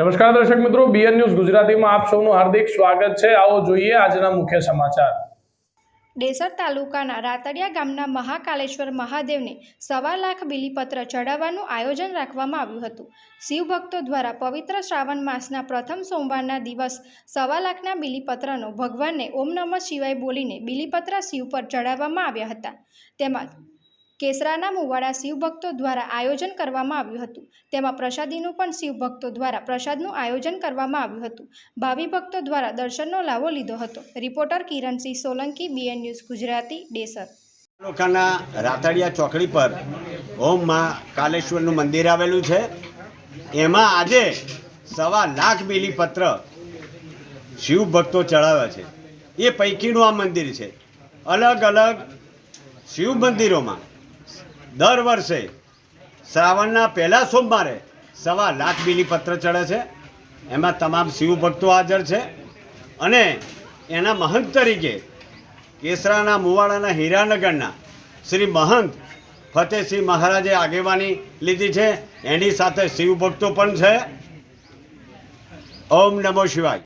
નમસ્કાર દર્શક મિત્રો બીએન ન્યૂઝ ગુજરાતીમાં આપ સૌનું હાર્દિક સ્વાગત છે. આવો જોઈએ આજના મુખ્ય સમાચાર. ડેસર તાલુકાના રાતડિયા ગામના મહાકાલેશ્વર મહાદેવને સવા લાખ બિલીપત્ર ચડાવવાનું આયોજન રાખવામાં આવ્યું હતું. શિવભક્તો દ્વારા પવિત્ર શ્રાવણ માસના પ્રથમ સોમવારના દિવસ સવા લાખના બિલીપત્રનો ભગવાનને ઓમ નમઃ શિવાય બોલીને બિલીપત્ર શિવ પર ચડાવવામાં આવ્યા હતા. તેમાં કેસરાના મુવાડા શિવભક્તો દ્વારા આયોજન કરવામાં આવ્યું હતું. તેમાં પ્રસાદીનું પણ શિવભક્તો દ્વારા પ્રસાદનું આયોજન કરવામાં આવ્યું હતું. ભાવિ ભક્તો દ્વારા દર્શનનો લાવો લીધો હતો. Reporter Kiransinh Solanki, BN news Gujarati, Desar. તાલુકાના રાતડિયા ચોકડી પર ઓમમાં કાલેશ્વરનું મંદિર આવેલું છે. એમાં આજે સવા લાખ બેલીપત્ર શિવ ભક્તો ચડાવે છે. એ પૈકીનું આ મંદિર છે. અલગ અલગ શિવ મંદિરોમાં દર વર્ષે શ્રાવણના પહેલા સોમવારે સવા લાખ બીલીપત્ર ચડે છે. એમાં તમામ શિવ ભક્તો હાજર છે. અને એના મહંત તરીકે કેસરાના મુવાડાના હીરાનગરના શ્રી મહંત ફતેહસિંહ મહારાજે આગેવાની લીધી છે. એની સાથે શિવ ભક્તો પણ છે. ઓમ નમો શિવાય.